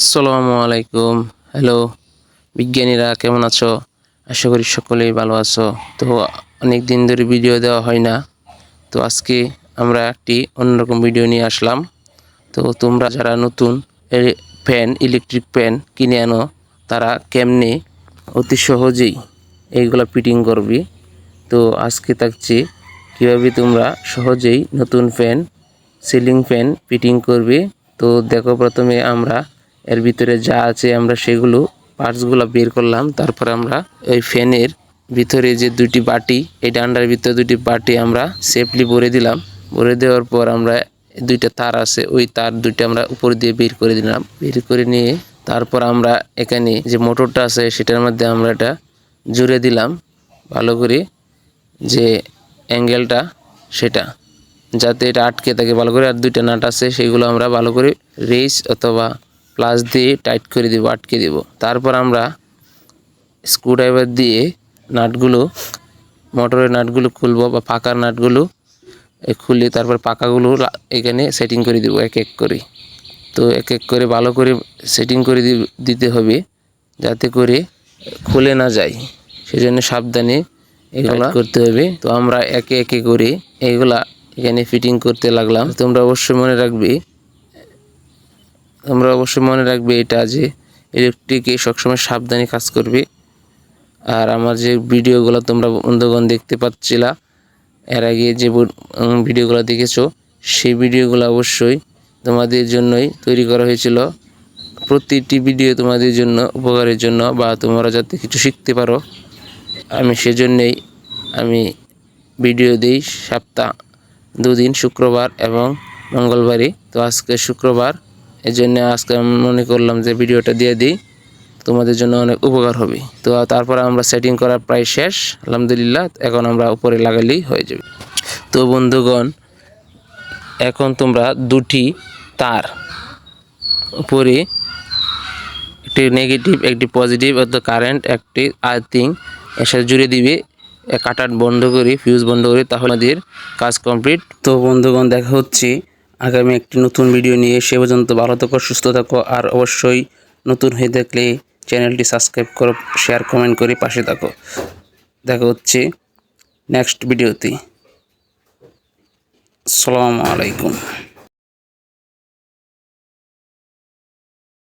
আসসালামু আলাইকুম। হ্যালো বিজ্ঞানীরা কেমন আছো? আশা করি সকলেই ভালো আছো। তো অনেক দিন ধরে ভিডিও দেওয়া হয় না। তো আজকে আমরা একটি অন্যরকম ভিডিও নিয়ে আসলাম। তো তোমরা যারা নতুন ফ্যান ইলেকট্রিক ফ্যান কিনে আনো, তারা কেমনে অতি সহজেই এইগুলা ফিটিং করবি? তো আজকে থাকছে কীভাবে তোমরা সহজেই নতুন ফ্যান সিলিং ফ্যান ফিটিং করবে? তো দেখো প্রথমে আমরা এর ভিতরে যা আছে আমরা সেগুলো পার্টসগুলো বের করলাম, তারপর আমরা ওই ফ্যানের ভিতরে যে দুটি বাটি, এই ডান্ডার ভিতরে দুটি বাটি আমরা সেফলি ভরে দিলাম। ভরে দেওয়ার পর আমরা দুইটা তার আছে, ওই তার দুইটা আমরা উপর দিয়ে বের করে দিলাম। বের করে নিয়ে তারপর আমরা এখানে যে মোটরটা আছে, সেটার মধ্যে আমরা এটা জুড়ে দিলাম, ভালো করে যে অ্যাঙ্গেলটা, সেটা। যাতে এটা আটকে থাকে, ভালো করে আর দুইটা নাট আছে, সেগুলো আমরা ভালো করে রেস অথবা প্লাস দিয়ে টাইট করে দিব আটকে দিব। তারপর আমরা স্ক্রুড্রাইভার দিয়ে নাটগুলো মোটরের নাটগুলো খুলবো বা পাকার নাটগুলো খুলে তারপর পাকাগুলো এখানে সেটিং করে দিব এক এক করে। তো এক এক করে ভালো করে সেটিং করে দি- দিতে হবে যাতে করে খুলে না যায়। সেজন্য সাবধানে এগুলা করতে হবে। তো আমরা একে একে করে এগুলা এখানে ফিটিং করতে লাগলাম। তোমরা অবশ্যই মনে রাখবে তোমরা অবশ্যই মনে রাখবে এটা যে ইলেকট্রিকে সবসময় সাবধানে কাজ করবে। আর আমার যে ভিডিওগুলো তোমরা বন্ধুগণ দেখতে পাচ্ছিলা, এর আগে যে ভিডিওগুলো দেখেছ, সেই ভিডিওগুলো অবশ্যই তোমাদের জন্যই তৈরি করা হয়েছিল। প্রতিটি ভিডিও তোমাদের জন্য, উপকারের জন্য, বা তোমরা যাতে কিছু শিখতে পারো। আমি সেজন্যই আমি ভিডিও দিই সপ্তাহ, দুদিন শুক্রবার এবং মঙ্গলবারই। তো আজকে শুক্রবার এই জন্য আজকে আমি মনে করলাম যে ভিডিওটা দিয়ে দিই। তোমাদের জন্য অনেক উপকার হবে। তো তারপর আমরা সেটিং করা প্রায় শেষ। আলহামদুলিল্লাহ, এখন আমরা উপরে লাগালেই হয়ে যাবে। তো বন্ধুগণ, এখন তোমরা দুটি তার, উপরে একটি নেগেটিভ একটি পজিটিভ অর্থাৎ কারেন্ট একটি আর্থিং এর সাথে জুড়ে দিবে। কাটার বন্ধ করে ফিউজ বন্ধ করে, তাহলে আমাদের কাজ কমপ্লিট তো বন্ধুগণ, দেখা হচ্ছে আগামী একটি নতুন ভিডিও নিয়ে সে পর্যন্ত ভালো থাকো, সুস্থ থাকো, আর অবশ্যই নতুন হয়ে থাকলে চ্যানেলটি সাবস্ক্রাইব করো, শেয়ার, কমেন্ট করে পাশে থাকো। দেখা হচ্ছে নেক্সট ভিডিওতে। আসসালামু আলাইকুম।